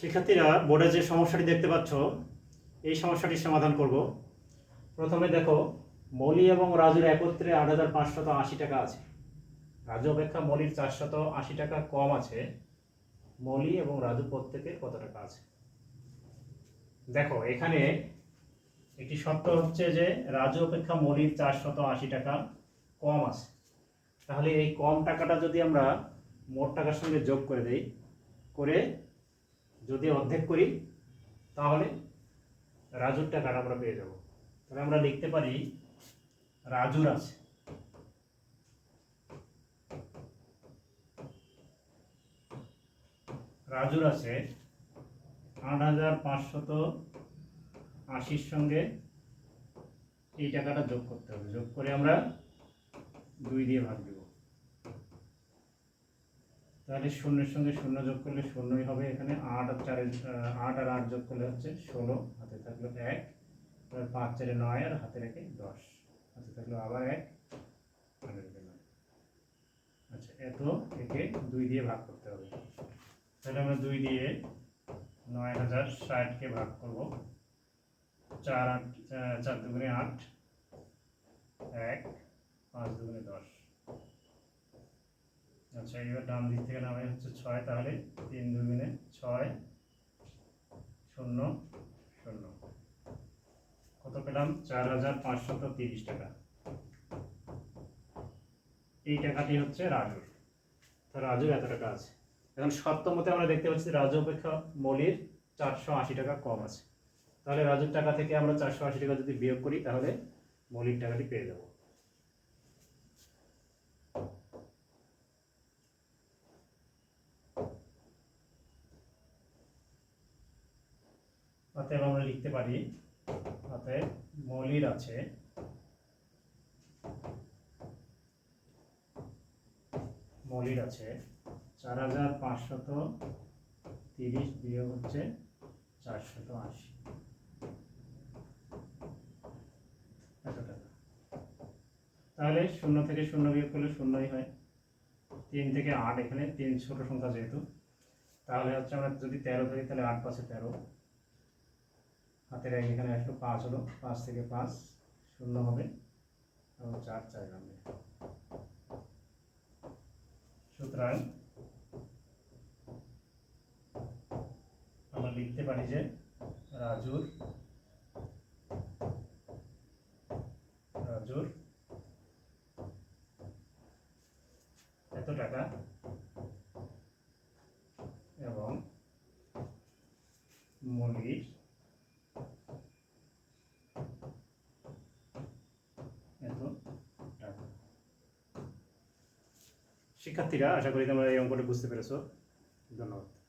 শিক্ষার্থীরা বোর্ডে যে সমস্যাটি দেখতে পাচ্ছ, এই সমস্যাটির সমাধান করব। প্রথমে দেখো, মলি এবং রাজুর একত্রে আট হাজার পাঁচশত আশি টাকা আছে। রাজু অপেক্ষা মলির চারশত আশি টাকা কম আছে। মলি এবং রাজু প্রত্যেকের কত টাকা আছে? দেখো, এখানে একটি শর্ত হচ্ছে যে রাজু অপেক্ষা মলির চারশত আশি টাকা কম আছে। তাহলে এই কম টাকাটা যদি আমরা মোট টাকার সঙ্গে যোগ করে দেই, করে যদি অর্ধেক করি, তাহলে রাজুর টাকাটা আমরা পেয়ে যাব? তাহলে আমরা লিখতে পারি রাজুর আছে। রাজুর আছে আট হাজার পাঁচশত আশির সঙ্গে এই টাকাটা যোগ করতে হবে। যোগ করে আমরা দুই দিয়ে ভাগ দেব। তাহলে শূন্যের সঙ্গে শূন্য যোগ করলে শূন্যই হবে এখানে আট আর চারে আট আর আট যোগ করলে হচ্ছে ষোলো, হাতে থাকল এক এবার পাঁচ চারে নয় আর হাতে রেখে দশ, হাতে থাকল আবার এক, হাতে রেখে নয়। আচ্ছা এত একে দুই দিয়ে ভাগ করতে হবে। তাহলে আমরা দুই দিয়ে নয় হাজার ষাটকে ভাগ করব। চার আট চার দুগুণে আট, এক, পাঁচ দুগুণে দশ। আচ্ছা এবার ডান দিক থেকে নামে হচ্ছে ছয়, তাহলে তিন দুগুণে ছয়, শূন্য শূন্য। কত পেলাম? চার হাজার পাঁচশত তিরিশ টাকা। এই টাকাটি হচ্ছে রাজুর। তো রাজুর এত টাকা আছে। এখন সত্য মতে আমরা দেখতে পাচ্ছি রাজু অপেক্ষা মলির চারশো আশি টাকা কম আছে। তাহলে রাজুর টাকা থেকে আমরা চারশো আশি টাকা যদি বিয়োগ করি, তাহলে মলির টাকাটি পেয়ে যাব। অতএব আমরা লিখতে পারি। অতএব মৌলির আছে। মৌলির আছে। চার হাজার পাঁচশত তিরিশ বিয়োগ হচ্ছে চারশত আশি। টাকা। তাহলে শূন্য থেকে শূন্য বিয়োগ করলে শূন্যই হয়। তিন থেকে আট এখানে তিন ছোট সংখ্যা যেহেতু, তাহলে হচ্ছে আমরা যদি তেরো ধরি, তাহলে আট পাশে তেরো। হাতের এক এখানে আসলো পাঁচ হলো, পাঁচ থেকে পাঁচ, শূন্য হবে। এবং চার চার হবে সুতরাং আমরা লিখতে পারি যে রাজুর রাজুর এত টাকা এবং মলির এত টাকা শিক্ষার্থীরা আশা করি তোমরা এই অঙ্কটা বুঝতে পেরেছ। ধন্যবাদ।